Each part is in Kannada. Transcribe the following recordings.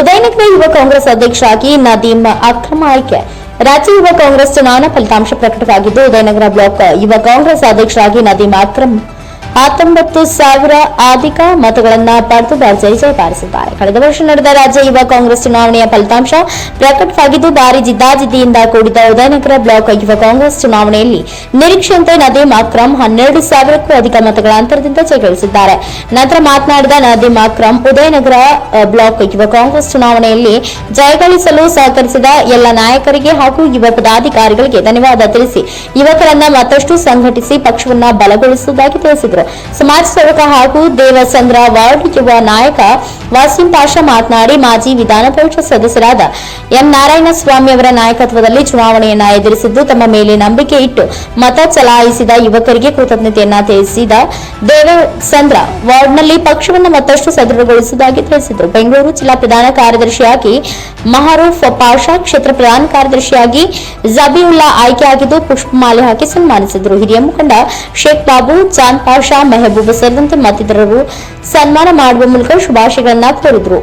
ಉದಯನಗರ ಯುವ ಕಾಂಗ್ರೆಸ್ ಅಧ್ಯಕ್ಷರಾಗಿ ನದೀಮ್ ಅಕ್ರಮ ಆಯ್ಕೆ. ರಾಜ್ಯ ಯುವ ಕಾಂಗ್ರೆಸ್ ಚುನಾವಣಾ ಫಲಿತಾಂಶ ಪ್ರಕಟವಾಗಿದ್ದು, ಉದಯನಗರ ಬ್ಲಾಕ್ ಯುವ ಕಾಂಗ್ರೆಸ್ ಅಧ್ಯಕ್ಷರಾಗಿ ನದೀಮ್ ಅಕ್ರಮ್ ಹತ್ತೊಂಬತ್ತು ಸಾವಿರ ಅಧಿಕ ಮತಗಳನ್ನ ಪಡೆದು ಜಯ ಜಯ ಬಾರಿಸಿದ್ದಾರೆ ಕಳೆದ ವರ್ಷ ನಡೆದ ರಾಜ್ಯ ಯುವ ಕಾಂಗ್ರೆಸ್ ಚುನಾವಣೆಯ ಫಲಿತಾಂಶ ಪ್ರಕಟವಾಗಿದ್ದು, ಭಾರಿ ಜಿದ್ದಾಜಿದ್ದಿಯಿಂದ ಕೂಡಿದ ಉದಯನಗರ ಬ್ಲಾಕ್ ಯುವ ಕಾಂಗ್ರೆಸ್ ಚುನಾವಣೆಯಲ್ಲಿ ನಿರೀಕ್ಷೆಯಂತೆ ನದೀಮ್ ಅಕ್ರಮ್ ಹನ್ನೆರಡು ಸಾವಿರಕ್ಕೂ ಅಧಿಕ ಮತಗಳ ಅಂತರದಿಂದ ಜಯಗಳಿಸಿದ್ದಾರೆ ನಂತರ ಮಾತನಾಡಿದ ನದೀಮ್ ಅಕ್ರಮ್ ಉದಯನಗರ ಬ್ಲಾಕ್ ಯುವ ಕಾಂಗ್ರೆಸ್ ಚುನಾವಣೆಯಲ್ಲಿ ಜಯಗಳಿಸಲು ಸಹಕರಿಸಿದ ಎಲ್ಲ ನಾಯಕರಿಗೆ ಹಾಗೂ ಯುವ ಪದಾಧಿಕಾರಿಗಳಿಗೆ ಧನ್ಯವಾದ ತಿಳಿಸಿ, ಯುವಕರನ್ನ ಮತ್ತಷ್ಟು ಸಂಘಟಿಸಿ ಪಕ್ಷವನ್ನ ಬಲಗೊಳಿಸುವುದಾಗಿ ತಿಳಿಸಿದರು. ಸಮಾಜ ಸೇವಕ ಹಾಗೂ ದೇವಸಂದ್ರ ವಾರ್ಡ್ ಯುವ ನಾಯಕ ವಾಸಿಂ ಪಾಷಾ ಮಾತನಾಡಿ, ಮಾಜಿ ವಿಧಾನ ಪರಿಷತ್ ಸದಸ್ಯರಾದ ಎಂ ನಾರಾಯಣಸ್ವಾಮಿ ಅವರ ನಾಯಕತ್ವದಲ್ಲಿ ಚುನಾವಣೆಯನ್ನ ಎದುರಿಸಿದ್ದು ತಮ್ಮ ಮೇಲೆ ನಂಬಿಕೆ ಇಟ್ಟು ಮತ ಚಲಾಯಿಸಿದ ಯುವಕರಿಗೆ ಕೃತಜ್ಞತೆಯನ್ನ ತಿಳಿಸಿದ ದೇವಸಂದ್ರ ವಾರ್ಡ್ನಲ್ಲಿ ಪಕ್ಷವನ್ನು ಮತ್ತಷ್ಟು ಸದೃಢಗೊಳಿಸುವುದಾಗಿ ತಿಳಿಸಿದರು. ಬೆಂಗಳೂರು ಜಿಲ್ಲಾ ಪ್ರಧಾನ ಕಾರ್ಯದರ್ಶಿಯಾಗಿ ಮಹಾರೂಫ್ ಪಾಷಾ, ಕ್ಷೇತ್ರ ಪ್ರಧಾನ ಕಾರ್ಯದರ್ಶಿಯಾಗಿ ಜಬೀವುಲ್ಲಾ ಆಯ್ಕೆಯಾಗಿದ್ದು ಪುಷ್ಪಮಾಲೆ ಹಾಕಿ ಸನ್ಮಾನಿಸಿದರು. ಹಿರಿಯ ಮುಖಂಡ ಶೇಖ್ ಬಾಬು ಚಾನ್ ಪಾಷಾ ಮೆಹಬೂಬ್ ಸೇರಿದಂತೆ ಮತ್ತಿತರರು ಸನ್ಮಾನ ಮಾಡುವ ಮೂಲಕ ಶುಭಾಶಯಗಳನ್ನು ಕೋರಿದರು.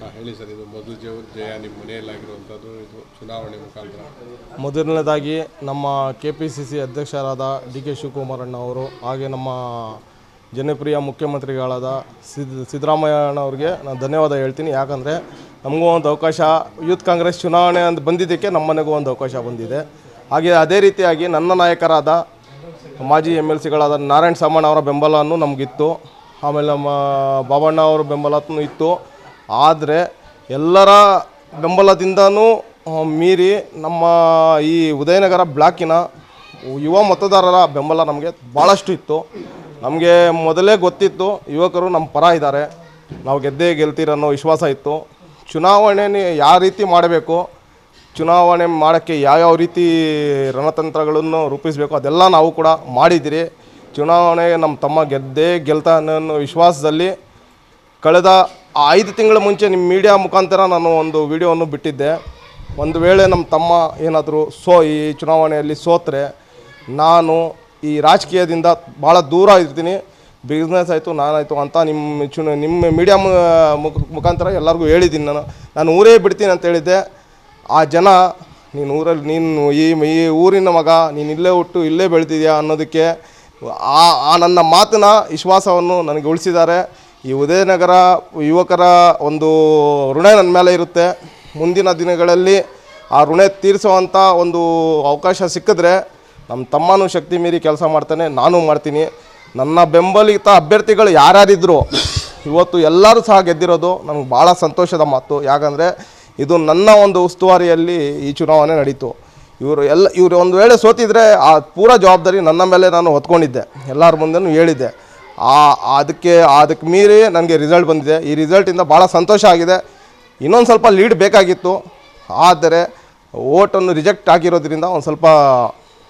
ಹಾಂ ಹೇಳಿ ಸರ್ ಇದು ಮೊದಲು ಜಯ ಜಯ ನಿಮ್ಮ ಮನೆಯಲ್ಲಾಗಿರುವಂಥದ್ದು ಇದು ಚುನಾವಣೆ ಮುಖಾಂತರ. ಮೊದಲನೇದಾಗಿ ನಮ್ಮ ಕೆ ಪಿ ಸಿ ಸಿ ಅಧ್ಯಕ್ಷರಾದ ಡಿ ಕೆ ಶಿವಕುಮಾರಣ್ಣ ಅವರು ಹಾಗೆ ನಮ್ಮ ಜನಪ್ರಿಯ ಮುಖ್ಯಮಂತ್ರಿಗಳಾದ ಸಿದ್ ಸಿದ್ದರಾಮಯ್ಯನವ್ರಿಗೆ ನಾನು ಧನ್ಯವಾದ ಹೇಳ್ತೀನಿ. ಯಾಕಂದರೆ ನಮಗೂ ಒಂದು ಅವಕಾಶ ಯೂತ್ ಕಾಂಗ್ರೆಸ್ ಚುನಾವಣೆ ಅಂತ ಬಂದಿದ್ದಕ್ಕೆ ನಮ್ಮನೆಗೂ ಒಂದು ಅವಕಾಶ ಬಂದಿದೆ. ಹಾಗೆ ಅದೇ ರೀತಿಯಾಗಿ ನನ್ನ ನಾಯಕರಾದ ಮಾಜಿ ಎಂ ಎಲ್ ಸಿಗಳಾದ ನಾರಾಯಣ ಸಾಮಣ್ಣ ಅವರ ಬೆಂಬಲವೂ ನಮಗಿತ್ತು. ಆಮೇಲೆ ನಮ್ಮ ಬಾಬಣ್ಣ ಅವರ ಬೆಂಬಲನೂ ಇತ್ತು. ಆದರೆ ಎಲ್ಲರ ಬೆಂಬಲದಿಂದನೂ ಮೀರಿ ನಮ್ಮ ಈ ಉದಯನಗರ ಬ್ಲಾಕಿನ ಯುವ ಮತದಾರರ ಬೆಂಬಲ ನಮಗೆ ಭಾಳಷ್ಟು ಇತ್ತು. ನಮಗೆ ಮೊದಲೇ ಗೊತ್ತಿತ್ತು, ಯುವಕರು ನಮ್ಮ ಪರ ಇದ್ದಾರೆ. ನಾವು ಗೆದ್ದೇ ಗೆಲ್ತೀರನ್ನೋ ವಿಶ್ವಾಸ ಇತ್ತು. ಚುನಾವಣೆ ಯಾವ ರೀತಿ ಮಾಡಬೇಕು ಚುನಾವಣೆ ಮಾಡೋಕ್ಕೆ ಯಾವ್ಯಾವ ರೀತಿ ರಣತಂತ್ರಗಳನ್ನು ರೂಪಿಸಬೇಕು ಅದೆಲ್ಲ ನಾವು ಕೂಡ ಮಾಡಿದ್ದೀರಿ. ಚುನಾವಣೆ ನಮ್ಮ ತಮ್ಮ ಗೆದ್ದೇ ಗೆಲ್ತಾ ಅನ್ನೋ ವಿಶ್ವಾಸದಲ್ಲಿ ಕಳೆದ ಐದು ತಿಂಗಳ ಮುಂಚೆ ನಿಮ್ಮ ಮೀಡಿಯಾ ಮುಖಾಂತರ ನಾನು ಒಂದು ವಿಡಿಯೋವನ್ನು ಬಿಟ್ಟಿದ್ದೆ. ಒಂದು ವೇಳೆ ನಮ್ಮ ತಮ್ಮ ಏನಾದರೂ ಸೋ ಈ ಚುನಾವಣೆಯಲ್ಲಿ ಸೋತ್ರೆ, ನಾನು ಈ ರಾಜಕೀಯದಿಂದ ಭಾಳ ದೂರ ಇರ್ತೀನಿ, ಬಿಸ್ನೆಸ್ ಆಯಿತು, ನಾನಾಯಿತು ಅಂತ ನಿಮ್ಮ ಚುನ, ನಿಮ್ಮ ಮೀಡಿಯಾ ಮುಖಾಂತರ ಎಲ್ಲರಿಗೂ ಹೇಳಿದ್ದೀನಿ ನಾನು. ನಾನು ಊರೇ ಬಿಡ್ತೀನಿ ಅಂತ ಹೇಳಿದ್ದೆ. ಆ ಜನ, ನೀನು ಊರಲ್ಲಿ, ನೀನು ಈ ಈ ಊರಿನ ಮಗ, ನೀನು ಇಲ್ಲೇ ಹುಟ್ಟು, ಇಲ್ಲೇ ಬೆಳೆದಿದ್ಯಾ? ಅನ್ನೋದಕ್ಕೆ ಆ ಆ ನನ್ನ ಮಾತಿನ ವಿಶ್ವಾಸವನ್ನು ನನಗೆ ಉಳಿಸಿದ್ದಾರೆ. ಈ ಉದಯನಗರ ಯುವಕರ ಒಂದು ಋಣ ನನ್ನ ಮೇಲೆ ಇರುತ್ತೆ. ಮುಂದಿನ ದಿನಗಳಲ್ಲಿ ಆ ಋಣ ತೀರಿಸುವಂಥ ಒಂದು ಅವಕಾಶ ಸಿಕ್ಕಿದ್ರೆ ನಮ್ಮ ತಮ್ಮನೂ ಶಕ್ತಿ ಮೀರಿ ಕೆಲಸ ಮಾಡ್ತಾನೆ, ನಾನು ಮಾಡ್ತೀನಿ. ನನ್ನ ಬೆಂಬಲಿತ ಅಭ್ಯರ್ಥಿಗಳು ಯಾರ್ಯಾರಿದ್ರು, ಇವತ್ತು ಎಲ್ಲರೂ ಸಹ ಗೆದ್ದಿರೋದು ನನಗೆ ಭಾಳ ಸಂತೋಷದ ಮಾತು. ಯಾಕಂದರೆ ಇದು ನನ್ನ ಒಂದು ಉಸ್ತುವಾರಿಯಲ್ಲಿ ಈ ಚುನಾವಣೆ ನಡೀತು. ಇವರು ಎಲ್ಲ, ಇವರು ಒಂದು ವೇಳೆ ಸೋತಿದ್ರೆ ಆ ಪೂರ ಜವಾಬ್ದಾರಿ ನನ್ನ ಮೇಲೆ ನಾನು ಹೊತ್ಕೊಂಡಿದ್ದೆ. ಎಲ್ಲರ ಮುಂದೆನೂ ಹೇಳಿದ್ದೆ. ಆ, ಅದಕ್ಕೆ ಅದಕ್ಕೆ ಮೀರಿ ನನಗೆ ರಿಸಲ್ಟ್ ಬಂದಿದೆ. ಈ ರಿಸಲ್ಟಿಂದ ಭಾಳ ಸಂತೋಷ ಆಗಿದೆ. ಇನ್ನೊಂದು ಸ್ವಲ್ಪ ಲೀಡ್ ಬೇಕಾಗಿತ್ತು. ಆದರೆ ಓಟನ್ನು ರಿಜೆಕ್ಟ್ ಆಗಿರೋದ್ರಿಂದ ಒಂದು ಸ್ವಲ್ಪ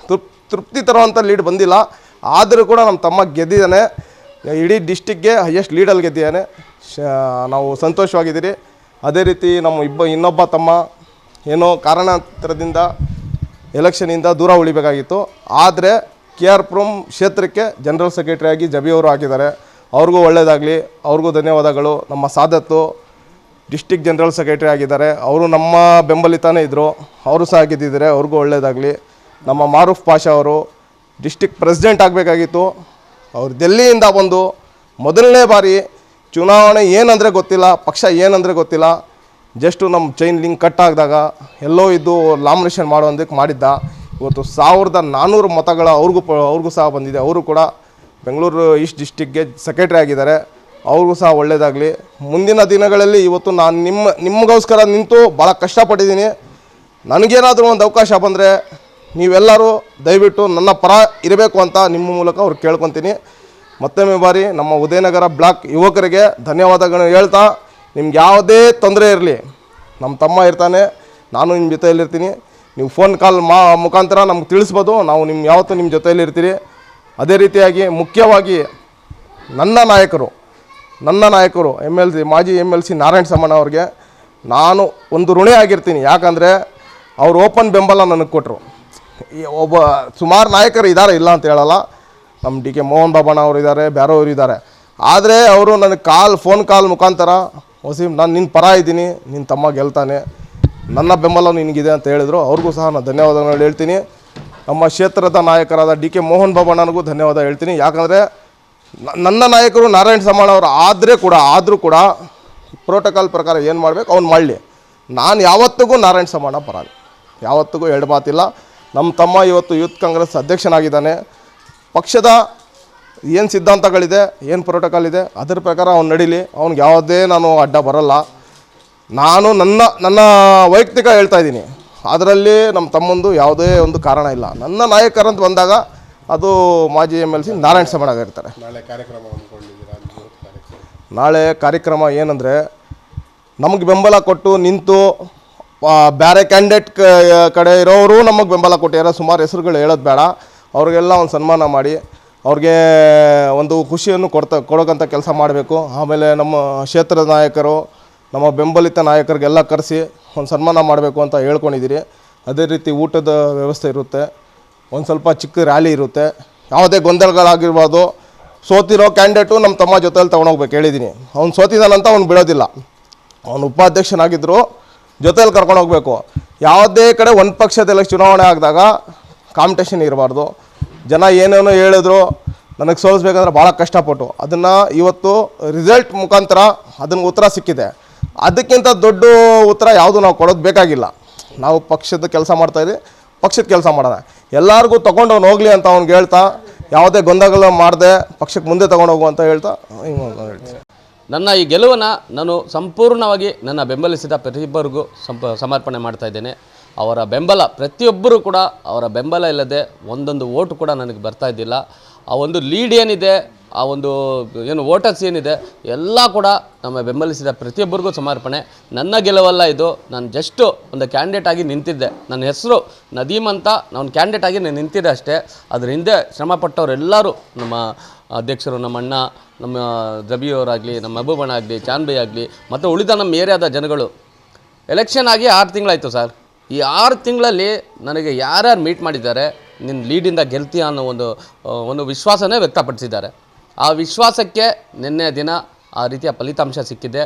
ತೃಪ್ ತೃಪ್ತಿ ತರುವಂಥ ಲೀಡ್ ಬಂದಿಲ್ಲ. ಆದರೂ ಕೂಡ ನಮ್ಮ ತಮ್ಮ ಗೆದ್ದಿದ್ದಾನೆ. ಇಡೀ ಡಿಸ್ಟಿಕ್ಗೆ ಹೈಯೆಸ್ಟ್ ಲೀಡಲ್ಲಿ ಗೆದ್ದಿದ್ದಾನೆ. ಶ, ನಾವು ಸಂತೋಷವಾಗಿದ್ದೀರಿ. ಅದೇ ರೀತಿ ನಮ್ಮ ಇಬ್ಬ ಇನ್ನೊಬ್ಬ ತಮ್ಮ ಏನೋ ಕಾರಣಾಂತರದಿಂದ ಎಲೆಕ್ಷನಿಂದ ದೂರ ಉಳಿಬೇಕಾಗಿತ್ತು. ಆದರೆ ಕೆ ಆರ್ ಪುರಂ ಕ್ಷೇತ್ರಕ್ಕೆ ಜನರಲ್ ಸೆಕ್ರೆಟರಿ ಆಗಿ ಜಬಿ ಅವರು ಹಾಕಿದ್ದಾರೆ ಅವ್ರಿಗೂ ಒಳ್ಳೆಯದಾಗಲಿ ಅವ್ರಿಗೂ ಧನ್ಯವಾದಗಳು. ನಮ್ಮ ಸಾದತ್ತು ಡಿಸ್ಟಿಕ್ ಜನರಲ್ ಸೆಕ್ರೆಟರಿ ಆಗಿದ್ದಾರೆ. ಅವರು ನಮ್ಮ ಬೆಂಬಲಿತಾನೇ ಇದ್ದರು ಅವರು ಸಹ ಆಗಿದ್ದಿದ್ದಾರೆ ಅವ್ರಿಗೂ ಒಳ್ಳೆಯದಾಗಲಿ ನಮ್ಮ ಮಾರೂಫ್ ಪಾಷಾ ಅವರು ಡಿಸ್ಟಿಕ್ ಪ್ರೆಸಿಡೆಂಟ್ ಆಗಬೇಕಾಗಿತ್ತು. ಅವ್ರು ದೆಲ್ಲಿಯಿಂದ ಬಂದು ಮೊದಲನೇ ಬಾರಿ ಚುನಾವಣೆ ಏನಂದರೆ ಗೊತ್ತಿಲ್ಲ, ಪಕ್ಷ ಏನಂದರೆ ಗೊತ್ತಿಲ್ಲ. ಜಸ್ಟು ನಮ್ಮ ಚೈನ್ ಲಿಂಕ್ ಕಟ್ ಆಗಿದಾಗ ಎಲ್ಲೋ ಇದ್ದು ಲಾಮಿನೇಷನ್ ಮಾಡೋದಕ್ಕೆ ಮಾಡಿದ್ದ. ಇವತ್ತು ಸಾವಿರದ ನಾನ್ನೂರು ಮತಗಳ ಅವ್ರಿಗೂ ಪ, ಅವ್ರಿಗೂ ಸಹ ಬಂದಿದೆ. ಅವರು ಕೂಡ ಬೆಂಗಳೂರು ಈಸ್ಟ್ ಡಿಸ್ಟಿಕ್ಗೆ ಸೆಕ್ರೆಟರಿ ಆಗಿದ್ದಾರೆ. ಅವ್ರಿಗೂ ಸಹ ಒಳ್ಳೆಯದಾಗಲಿ ಮುಂದಿನ ದಿನಗಳಲ್ಲಿ ಇವತ್ತು ನಾನು ನಿಮ್ಮ ನಿಮಗೋಸ್ಕರ ನಿಂತು ಭಾಳ ಕಷ್ಟಪಟ್ಟಿದ್ದೀನಿ. ನನಗೇನಾದರೂ ಒಂದು ಅವಕಾಶ ಬಂದರೆ ನೀವೆಲ್ಲರೂ ದಯವಿಟ್ಟು ನನ್ನ ಪರ ಇರಬೇಕು ಅಂತ ನಿಮ್ಮ ಮೂಲಕ ಅವ್ರು ಕೇಳ್ಕೊತೀನಿ. ಮತ್ತೊಮ್ಮೆ ಬಾರಿ ನಮ್ಮ ಉದಯನಗರ ಬ್ಲಾಕ್ ಯುವಕರಿಗೆ ಧನ್ಯವಾದಗಳನ್ನು ಹೇಳ್ತಾ, ನಿಮ್ಗೆ ಯಾವುದೇ ತೊಂದರೆ ಇರಲಿ, ನಮ್ಮ ತಮ್ಮ ಇರ್ತಾನೆ, ನಾನು ನಿಮ್ಮ ಜೊತೆಯಲ್ಲಿರ್ತೀನಿ. ನೀವು ಫೋನ್ ಕಾಲ್ ಮಾ, ಮುಖಾಂತರ ನಮ್ಗೆ ತಿಳಿಸ್ಬೋದು, ನಾವು ನಿಮ್ಮ ಯಾವತ್ತೂ ನಿಮ್ಮ ಜೊತೆಯಲ್ಲಿರ್ತೀರಿ. ಅದೇ ರೀತಿಯಾಗಿ ಮುಖ್ಯವಾಗಿ ನನ್ನ ನಾಯಕರು ನನ್ನ ನಾಯಕರು, ಎಂ ಎಲ್ ಸಿ, ಮಾಜಿ ಎಂ ಎಲ್ ಸಿ ನಾರಾಯಣ ಸಮ್ಮಣ್ಣ ಅವ್ರಿಗೆ ನಾನು ಒಂದು ಋಣಿ ಆಗಿರ್ತೀನಿ. ಯಾಕಂದರೆ ಅವ್ರು ಓಪನ್ ಬೆಂಬಲ ನನಗೆ ಕೊಟ್ಟರು ಒಬ್ಬ ಸುಮಾರು ನಾಯಕರು ಇದ್ದಾರೆ ಇಲ್ಲ ಅಂತ ಹೇಳಲ್ಲ. ನಮ್ಮ ಡಿ ಕೆ ಮೋಹನ್ ಬಾಬಣ್ಣ ಅವರು ಇದ್ದಾರೆ ಬೇರೆಯವರು ಇದ್ದಾರೆ ಆದರೆ ಅವರು ನನಗೆ ಕಾಲ್ ಫೋನ್ ಕಾಲ್ ಮುಖಾಂತರ, ವಸೀಮ್, ನಾನು ನಿನ್ನ ಪರ ಇದ್ದೀನಿ ನಿನ್ನ ತಮ್ಮ ಗೆಲ್ತಾನೆ. ನನ್ನ ಬೆಂಬಲ ನಿನಗಿದೆ ಅಂತ ಹೇಳಿದರು. ಅವ್ರಿಗೂ ಸಹ ನಾನು ಧನ್ಯವಾದಗಳು ಹೇಳ್ತೀನಿ. ನಮ್ಮ ಕ್ಷೇತ್ರದ ನಾಯಕರಾದ ಡಿ ಕೆ ಮೋಹನ್ ಬಾಬಣ್ಣನಿಗೂ ಧನ್ಯವಾದ ಹೇಳ್ತೀನಿ. ಯಾಕಂದರೆ ನನ್ನ ನಾಯಕರು ನಾರಾಯಣ ಸಮಾಣ ಅವರು ಆದರೆ ಕೂಡ, ಆದರೂ ಕೂಡ ಪ್ರೋಟೋಕಾಲ್ ಪ್ರಕಾರ ಏನು ಮಾಡಬೇಕು ಅವ್ನು ಮಾಡಲಿ. ನಾನು ಯಾವತ್ತಿಗೂ ನಾರಾಯಣ ಸಮಾಣ ಪರ ಯಾವತ್ತಿಗೂ ಎರಡು ಮಾತಿಲ್ಲ ನಮ್ಮ ತಮ್ಮ ಇವತ್ತು ಯೂತ್ ಕಾಂಗ್ರೆಸ್ ಅಧ್ಯಕ್ಷನಾಗಿದ್ದಾನೆ. ಪಕ್ಷದ ಏನು ಸಿದ್ಧಾಂತಗಳಿದೆ ಏನು ಪ್ರೋಟೋಕಾಲ್ ಇದೆ ಅದರ ಪ್ರಕಾರ ಅವ್ನು ನಡೀಲಿ. ಅವ್ನಿಗೆ ಯಾವುದೇ ನಾನು ಅಡ್ಡ ಬರಲ್ಲ. ನಾನು ನನ್ನ ನನ್ನ ವೈಯಕ್ತಿಕ ಹೇಳ್ತಾ ಇದ್ದೀನಿ. ಅದರಲ್ಲಿ ನಮ್ಮ ತಮ್ಮಂದು ಯಾವುದೇ ಒಂದು ಕಾರಣ ಇಲ್ಲ. ನನ್ನ ನಾಯಕರಂತ ಬಂದಾಗ ಅದು ಮಾಜಿ ಎಂ ಎಲ್ ಸಿ ನಾರಾಯಣ ಸಮಣ ಇರ್ತಾರೆ. ನಾಳೆ ಕಾರ್ಯಕ್ರಮ ಅಂದ್ಕೊಂಡಿದ್ದೀರಾ ನಾಳೆ ಕಾರ್ಯಕ್ರಮ ಏನಂದರೆ ನಮಗೆ ಬೆಂಬಲ ಕೊಟ್ಟು ನಿಂತು ಬೇರೆ ಕ್ಯಾಂಡಿಡೇಟ್ ಕಡೆ ಇರೋರು ನಮಗೆ ಬೆಂಬಲ ಕೊಟ್ಟಿದ್ದಾರೆ ಸುಮಾರು ಹೆಸರುಗಳು ಹೇಳೋದು ಬೇಡ. ಅವ್ರಿಗೆಲ್ಲ ಒಂದು ಸನ್ಮಾನ ಮಾಡಿ ಅವ್ರಿಗೆ ಒಂದು ಖುಷಿಯನ್ನು ಕೊಡ್ತಾ ಕೊಡೋಕ್ಕಂಥ ಕೆಲಸ ಮಾಡಬೇಕು. ಆಮೇಲೆ ನಮ್ಮ ಕ್ಷೇತ್ರದ ನಾಯಕರು, ನಮ್ಮ ಬೆಂಬಲಿತ ನಾಯಕರಿಗೆಲ್ಲ ಕರೆಸಿ ಒಂದು ಸನ್ಮಾನ ಮಾಡಬೇಕು ಅಂತ ಹೇಳ್ಕೊಂಡಿದ್ದೀರಿ. ಅದೇ ರೀತಿ ಊಟದ ವ್ಯವಸ್ಥೆ ಇರುತ್ತೆ. ಒಂದು ಸ್ವಲ್ಪ ಚಿಕ್ಕ ರ್ಯಾಲಿ ಇರುತ್ತೆ. ಯಾವುದೇ ಗೊಂದಲಗಳಾಗಿರ್ಬೋದು ಸೋತಿರೋ ಕ್ಯಾಂಡಿಡೇಟು ನಮ್ಮ ತಮ್ಮ ಜೊತೆಯಲ್ಲಿ ತೊಗೊಂಡೋಗ್ಬೇಕು ಹೇಳಿದ್ದೀನಿ. ಅವ್ನು ಸೋತಿದ್ದಾನಂತ ಅವ್ನು ಬಿಡೋದಿಲ್ಲ. ಅವನು ಉಪಾಧ್ಯಕ್ಷನಾಗಿದ್ದರು ಜೊತೆಯಲ್ಲಿ ಕರ್ಕೊಂಡು ಹೋಗಬೇಕು ಯಾವುದೇ ಕಡೆ ಒಂದು ಪಕ್ಷದಲ್ಲಿ ಚುನಾವಣೆ ಆಗಿದಾಗ ಕಾಂಪಿಟೇಷನ್ ಇರಬಾರ್ದು. ಜನ ಏನೇನೋ ಹೇಳಿದ್ರು ನನಗೆ ಸೋಲಿಸ್ಬೇಕಂದ್ರೆ ಭಾಳ ಕಷ್ಟಪಟ್ಟು. ಅದನ್ನು ಇವತ್ತು ರಿಸಲ್ಟ್ ಮುಖಾಂತರ ಅದನ್ನು ಉತ್ತರ ಸಿಕ್ಕಿದೆ. ಅದಕ್ಕಿಂತ ದೊಡ್ಡ ಉತ್ತರ ಯಾವುದು ನಾವು ಕೊಡೋದು ಬೇಕಾಗಿಲ್ಲ. ನಾವು ಪಕ್ಷದ ಕೆಲಸ ಮಾಡ್ತಾಯಿದ್ವಿ ಪಕ್ಷದ ಕೆಲಸ ಮಾಡೋಣ. ಎಲ್ಲರಿಗೂ ತೊಗೊಂಡವ್ನು ಹೋಗಲಿ ಅಂತ ಅವ್ನಿಗೆ ಹೇಳ್ತಾ, ಯಾವುದೇ ಗೊಂದಲ ಮಾಡದೆ ಪಕ್ಷಕ್ಕೆ ಮುಂದೆ ತೊಗೊಂಡೋಗು ಅಂತ ಹೇಳ್ತಾ ನನ್ನ ಈ ಗೆಲುವನ್ನು ನಾನು ಸಂಪೂರ್ಣವಾಗಿ ನನ್ನ ಬೆಂಬಲಿಸಿದ ಪ್ರತಿಯೊಬ್ಬರಿಗೂ ಸಂಪ, ಸಮರ್ಪಣೆ ಮಾಡ್ತಾ ಇದ್ದೇನೆ. ಅವರ ಬೆಂಬಲ, ಪ್ರತಿಯೊಬ್ಬರೂ ಕೂಡ ಅವರ ಬೆಂಬಲ ಇಲ್ಲದೆ ಒಂದೊಂದು ಓಟು ಕೂಡ ನನಗೆ ಬರ್ತಾ ಇದ್ದಿಲ್ಲ. ಆ ಒಂದು ಲೀಡ್ ಏನಿದೆ, ಆ ಒಂದು ಏನು ವೋಟರ್ಸ್ ಏನಿದೆ, ಎಲ್ಲ ಕೂಡ ನಮ್ಮ ಬೆಂಬಲಿಸಿದ ಪ್ರತಿಯೊಬ್ಬರಿಗೂ ಸಮರ್ಪಣೆ. ನನ್ನ ಗೆಲುವಲ್ಲ ಇದು, ನಾನು ಜಸ್ಟು ಒಂದು ಕ್ಯಾಂಡಿಡೇಟ್ ಆಗಿ ನಿಂತಿದ್ದೆ. ನನ್ನ ಹೆಸರು ನದೀಮ್ ಅಂತ, ನಾನು ಕ್ಯಾಂಡಿಡೇಟ್ ಆಗಿ ನಾನು ನಿಂತಿದ್ದೆ ಅಷ್ಟೇ. ಅದ್ರ ಹಿಂದೆ ಶ್ರಮಪಟ್ಟವರೆಲ್ಲರೂ ನಮ್ಮ ಅಧ್ಯಕ್ಷರು, ನಮ್ಮ ಅಣ್ಣ, ನಮ್ಮ ರಬಿಯವರಾಗಲಿ ನಮ್ಮ ಮಹಬೂಬಣ್ಣ ಆಗಲಿ, ಚಾನ್ಬೈ ಆಗಲಿ, ಮತ್ತು ಉಳಿದ ನಮ್ಮ ಏರಿಯಾದ ಜನಗಳು. ಎಲೆಕ್ಷನ್ ಆಗಿ ಆರು ತಿಂಗಳಾಯಿತು ಸರ್. ಈ ಆರು ತಿಂಗಳಲ್ಲಿ ನನಗೆ ಯಾರ್ಯಾರು ಮೀಟ್ ಮಾಡಿದ್ದಾರೆ ನಿನ್ನ ಲೀಡಿಂದ ಗೆಲ್ತೀಯ ಅನ್ನೋ ಒಂದು ಒಂದು ವಿಶ್ವಾಸನೇ ವ್ಯಕ್ತಪಡಿಸಿದ್ದಾರೆ. ಆ ವಿಶ್ವಾಸಕ್ಕೆ ನಿನ್ನೆ ದಿನ ಆ ರೀತಿಯ ಫಲಿತಾಂಶ ಸಿಕ್ಕಿದೆ.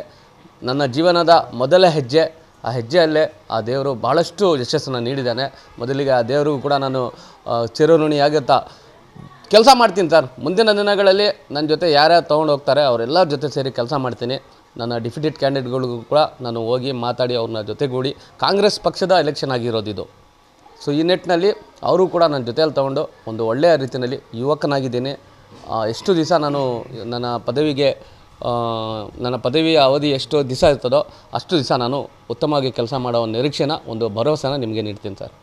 ನನ್ನ ಜೀವನದ ಮೊದಲ ಹೆಜ್ಜೆ, ಆ ಹೆಜ್ಜೆಯಲ್ಲೇ ಆ ದೇವರು ಭಾಳಷ್ಟು ಯಶಸ್ಸನ್ನು ನೀಡಿದ್ದಾನೆ. ಮೊದಲಿಗೆ ಆ ದೇವರಿಗೂ ಕೂಡ ನಾನು ಚಿರಋಣಿಯಾಗುತ್ತಾ ಕೆಲಸ ಮಾಡ್ತೀನಿ ಸರ್. ಮುಂದಿನ ದಿನಗಳಲ್ಲಿ ನನ್ನ ಜೊತೆ ಯಾರ್ಯಾರು ತೊಗೊಂಡು ಹೋಗ್ತಾರೆ, ಅವರೆಲ್ಲರ ಜೊತೆ ಸೇರಿ ಕೆಲಸ ಮಾಡ್ತೀನಿ. ನನ್ನ ಡಿಫಿಟೆಡ್ ಕ್ಯಾಂಡಿಡೇಟ್ಗಳಿಗೂ ಕೂಡ ನಾನು ಹೋಗಿ ಮಾತಾಡಿ ಅವ್ರನ್ನ ಜೊತೆಗೂಡಿ ಕಾಂಗ್ರೆಸ್ ಪಕ್ಷದ ಎಲೆಕ್ಷನ್ ಆಗಿರೋದು ಇದು ಸೊ ಈ ನಿಟ್ಟಿನಲ್ಲಿ ಅವರು ಕೂಡ ನನ್ನ ಜೊತೆಯಲ್ಲಿ ತೊಗೊಂಡು ಒಂದು ಒಳ್ಳೆಯ ರೀತಿಯಲ್ಲಿ ಯುವಕನಾಗಿದ್ದೀನಿ. ಎಷ್ಟು ದಿವಸ ನಾನು ನನ್ನ ಪದವಿಗೆ ನನ್ನ ಪದವಿಯ ಅವಧಿ ಎಷ್ಟು ದಿವಸ ಇರ್ತದೋ ಅಷ್ಟು ದಿವಸ ನಾನು ಉತ್ತಮವಾಗಿ ಕೆಲಸ ಮಾಡೋ ನಿರೀಕ್ಷೆನ, ಒಂದು ಭರವಸೆನ ನಿಮಗೆ ನೀಡ್ತೀನಿ ಸರ್.